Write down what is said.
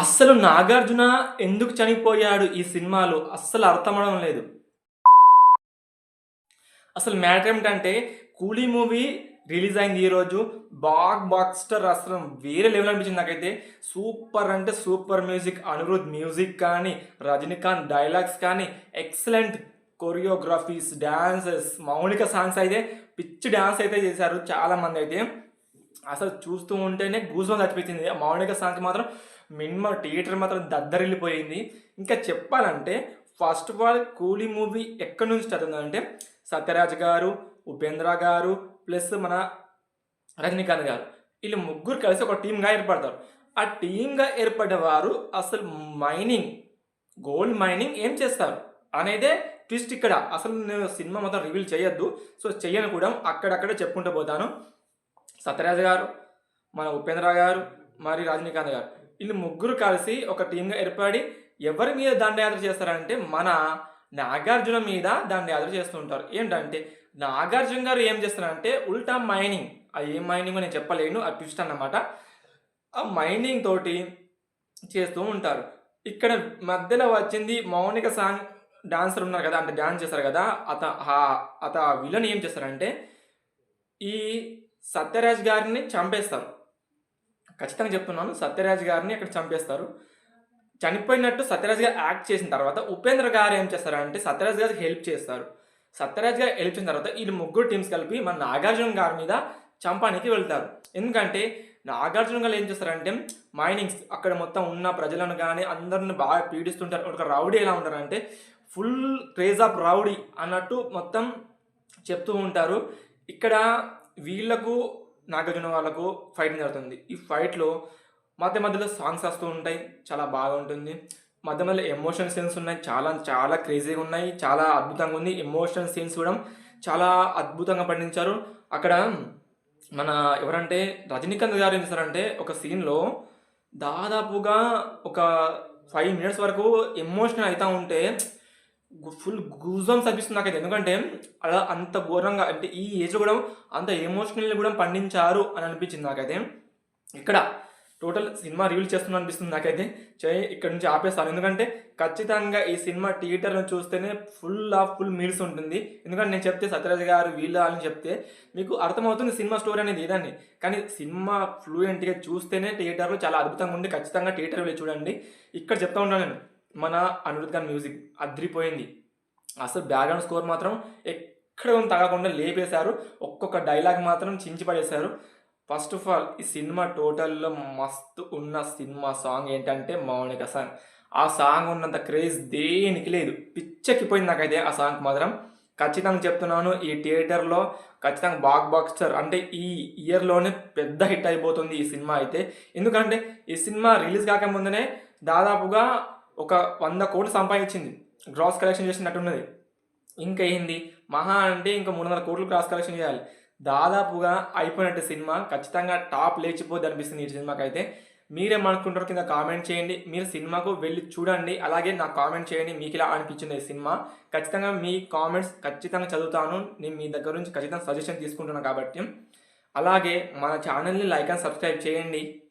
అస్సలు నాగార్జున ఎందుకు చనిపోయాడు ఈ సినిమాలో? అస్సలు అర్థమవడం లేదు. అసలు మ్యాటర్ ఏమిటంటే కూలీ మూవీ రిలీజ్ అయింది ఈరోజు బాగ్ బాక్స్టర్ అసలు వేరే లెవెల్ అనిపించింది నాకైతే. సూపర్ అంటే సూపర్ మ్యూజిక్. అనిరుద్ మ్యూజిక్ కానీ రజనీకాంత్ డైలాగ్స్ కానీ excellent choreographies dances Monica songs అయితే పిచ్చి డ్యాన్స్ అయితే చేశారు చాలా మంది అయితే. అసలు చూస్తూ ఉంటేనే గూజం చచ్చిపోయింది ఆ మౌలిక సాంగ్స్ మాత్రం మినిమం థియేటర్ మాత్రం దద్దరిల్లిపోయింది. ఇంకా చెప్పాలంటే first of all Coolie movie ఎక్కడి నుంచి స్టార్ట్ అయిందంటే సత్యరాజ్ గారు ఉపేంద్ర గారు ప్లస్ మన రజనీకాంత్ గారు. వీళ్ళు ముగ్గురు కలిసి ఒక టీమ్గా ఏర్పడతారు. ఆ టీమ్గా ఏర్పడ్డ వారు అసలు మైనింగ్ గోల్డ్ మైనింగ్ ఏం చేస్తారు అనేదే ట్విస్ట్ ఇక్కడ. అసలు నేను సినిమా మొత్తం రివీల్ చేయొద్దు. సో చేయను కూడా అక్కడక్కడే చెప్పుకుంటూ పోతాను. సత్యరాజ్ గారు మన ఉపేంద్ర గారు మరి రజనీకాంత్ గారు. వీళ్ళు ముగ్గురు కలిసి ఒక టీంగా ఏర్పడి ఎవరి మీద దండయాత్ర చేస్తారంటే మన నాగార్జున మీద దండయాత్ర చేస్తుంటారు. ఏంటంటే నాగార్జున గారు ఏం చేస్తారంటే ఉల్టా మైనింగ్ ఆ ఏ మైనింగ్ నేను చెప్పలేను ఆ ట్విస్ట్ అన్నమాట. ఆ మైనింగ్ తోటి చేస్తూ ఉంటారు. ఇక్కడ మధ్యలో వచ్చింది మౌనిక సాంగ్ డాన్సర్ ఉన్నారు కదా అంటే డాన్స్ చేస్తారు కదా అత ఆ- అత విలన్ ఏం చేస్తారంటే ఈ సత్యరాజ్ గారిని చంపేస్తారు. ఖచ్చితంగా చెప్తున్నాను సత్యరాజ్ గారిని అక్కడ చంపేస్తారు. చనిపోయినట్టు సత్యరాజ్ గారు యాక్ట్ చేసిన తర్వాత ఉపేంద్ర గారు ఏం చేస్తారంటే సత్యరాజ్ గారికి హెల్ప్ చేస్తారు. సత్యరాజ్ గారు హెల్ప్ చేసిన తర్వాత వీళ్ళు ముగ్గురు టీమ్స్ కలిపి మన నాగార్జున గారి మీద చంపానికి వెళ్తారు. ఎందుకంటే నాగార్జున గారు ఏం చేస్తారంటే మైనింగ్స్ అక్కడ మొత్తం ఉన్న ప్రజలను కానీ అందరిని బాగా పీడిస్తుంటారు. ఒక రౌడీ ఎలా ఉంటారంటే ఫుల్ క్రేజ్ ఆఫ్ రౌడీ అన్నట్టు మొత్తం చెప్తూ ఉంటారు. ఇక్కడ వీళ్ళకు నాగార్జున వాళ్ళకు ఫైట్ జరుగుతుంది. ఈ ఫైట్లో మధ్య మధ్యలో సాంగ్స్ వస్తూ ఉంటాయి. చాలా బాగా ఉంటుంది. మధ్య మధ్యలో ఎమోషన్ సీన్స్ ఉన్నాయి. చాలా చాలా క్రేజీగా ఉన్నాయి. చాలా అద్భుతంగా ఉంది. ఎమోషన్ సీన్స్ కూడా చాలా అద్భుతంగా పండించారు. అక్కడ మన ఎవరంటే రజనీకాంత్ గారు ఏం చేస్తారంటే ఒక సీన్లో దాదాపుగా ఒక ఫైవ్ మినిట్స్ వరకు ఎమోషనల్ అవుతూ ఉంటే ఫుల్ గూజమ్స్ అనిపిస్తుంది నాకైతే. ఎందుకంటే అలా అంత ఘోరంగా అంటే ఈ ఏజ్ కూడా అంత ఎమోషనల్ కూడా పండించారు అని అనిపించింది నాకైతే. ఇక్కడ టోటల్ సినిమా రివీల్ చేస్తున్నా అనిపిస్తుంది నాకైతే. చేయి ఇక్కడ నుంచి ఆపేస్తాను ఎందుకంటే ఖచ్చితంగా ఈ సినిమా థియేటర్ను చూస్తేనే ఫుల్ ఆఫ్ ఫుల్ మీల్స్ ఉంటుంది. ఎందుకంటే నేను చెప్తే సత్యరాజ్ గారు వీళ్ళ అని చెప్తే మీకు అర్థమవుతుంది సినిమా స్టోరీ అనేది ఏదండి. కానీ సినిమా ఫ్లూయెంట్గా చూస్తేనే థియేటర్లో చాలా అద్భుతంగా ఉంది ఖచ్చితంగా థియేటర్ వెళ్ళి చూడండి. ఇక్కడ చెప్తా ఉంటాను నేను. మన అనిరుద్ ఖాన్ మ్యూజిక్ అద్రిపోయింది. అసలు బ్యాక్గ్రౌండ్ స్కోర్ మాత్రం ఎక్కడ తగ్గకుండా లేపేశారు. ఒక్కొక్క డైలాగ్ మాత్రం చించి పడేశారు. ఫస్ట్ ఆఫ్ ఆల్ ఈ సినిమా టోటల్లో మస్తు ఉన్న సినిమా సాంగ్ ఏంటంటే మౌనిక సాంగ్. ఆ సాంగ్ ఉన్నంత క్రేజ్ దేనికి లేదు. పిచ్చెక్కిపోయింది నాకైతే ఆ సాంగ్ మాత్రం. ఖచ్చితంగా చెప్తున్నాను ఈ థియేటర్లో ఖచ్చితంగా బాక్ బాక్స్టర్ అంటే ఈ ఇయర్లోనే పెద్ద హిట్ అయిపోతుంది ఈ సినిమా అయితే. ఎందుకంటే ఈ సినిమా రిలీజ్ కాకముందునే దాదాపుగా ఒక వంద కోట్లు సంపాదించింది. గ్రాస్ కలెక్షన్ చేసినట్టున్నది. ఇంకా ఏంది? మహా అంటే ఇంకా మూడు వందల కోట్లు గ్రాస్ కలెక్షన్ చేయాలి. దాదాపుగా అయిపోయినట్టు సినిమా. ఖచ్చితంగా టాప్ లేచిపోద్ది అనిపిస్తుంది ఈ సినిమాకి అయితే మీరేమనుకుంటారో కింద కామెంట్ చేయండి. మీరు సినిమాకు వెళ్ళి చూడండి. అలాగే నాకు కామెంట్ చేయండి. మీకు ఇలా అనిపించింది ఈ సినిమా? ఖచ్చితంగా మీ కామెంట్స్ ఖచ్చితంగా చదువుతాను. నేను మీ దగ్గర నుంచి ఖచ్చితంగా సజెషన్ తీసుకుంటున్నాను కాబట్టి. అలాగే మన ఛానల్ని లైక్ అండ్ సబ్స్క్రైబ్ చేయండి.